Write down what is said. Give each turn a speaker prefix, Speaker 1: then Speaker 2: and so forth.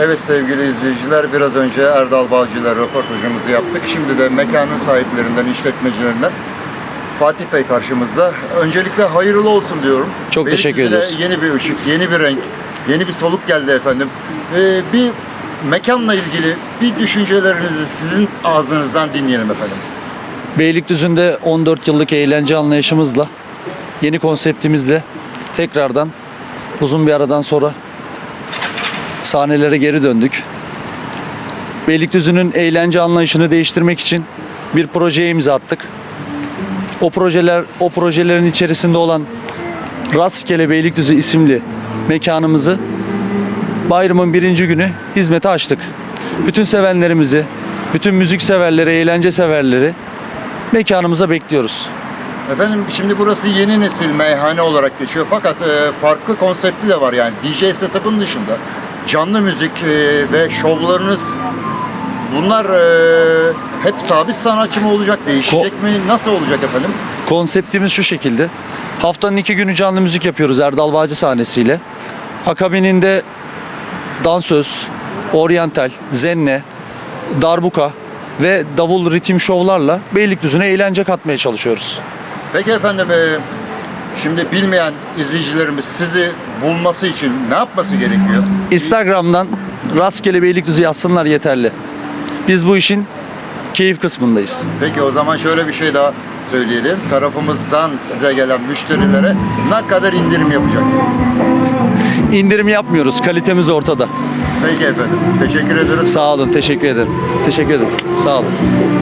Speaker 1: Evet sevgili izleyiciler biraz önce Erdal Bağcı ile röportajımızı yaptık. Şimdi de mekanın sahiplerinden, işletmecilerinden Fatih Bey karşımızda. Öncelikle hayırlı olsun diyorum.
Speaker 2: Çok teşekkür
Speaker 1: Beylikdüzü'ne
Speaker 2: ediyoruz.
Speaker 1: Yeni bir ışık, yeni bir renk, yeni bir soluk geldi efendim. Ee, bir mekanla ilgili bir düşüncelerinizi sizin ağzınızdan dinleyelim efendim.
Speaker 2: Beylikdüzü'nde 14 yıllık eğlence anlayışımızla, yeni konseptimizle tekrardan uzun bir aradan sonra sahnelere geri döndük. Beylikdüzü'nün eğlence anlayışını değiştirmek için bir projeye imza attık. O projeler, o projelerin içerisinde olan Rastgele Beylikdüzü isimli mekanımızı bayramın birinci günü hizmete açtık. Bütün sevenlerimizi, bütün müzik severleri, eğlence severleri mekanımıza bekliyoruz.
Speaker 1: Efendim şimdi burası yeni nesil meyhane olarak geçiyor fakat e, farklı konsepti de var yani DJ setup'ın dışında canlı müzik e, ve şovlarınız bunlar e, hep sabit sanatçı mı olacak değişecek mi nasıl olacak efendim?
Speaker 2: Konseptimiz şu şekilde. Haftanın iki günü canlı müzik yapıyoruz Erdal Bağcı sahnesiyle. Akabininde dansöz, oryantal, zenne, darbuka ve davul ritim şovlarla Beylikdüzü'ne eğlence katmaya çalışıyoruz.
Speaker 1: Peki efendim e, şimdi bilmeyen izleyicilerimiz sizi bulması için ne yapması gerekiyor?
Speaker 2: Instagram'dan rastgele Beylikdüzü yazsınlar yeterli. Biz bu işin keyif kısmındayız.
Speaker 1: Peki o zaman şöyle bir şey daha söyleyelim. Tarafımızdan size gelen müşterilere ne kadar indirim yapacaksınız?
Speaker 2: İndirim yapmıyoruz. Kalitemiz ortada.
Speaker 1: Peki efendim. Teşekkür ederiz.
Speaker 2: Sağ olun. Teşekkür ederim. Teşekkür ederim. Sağ olun.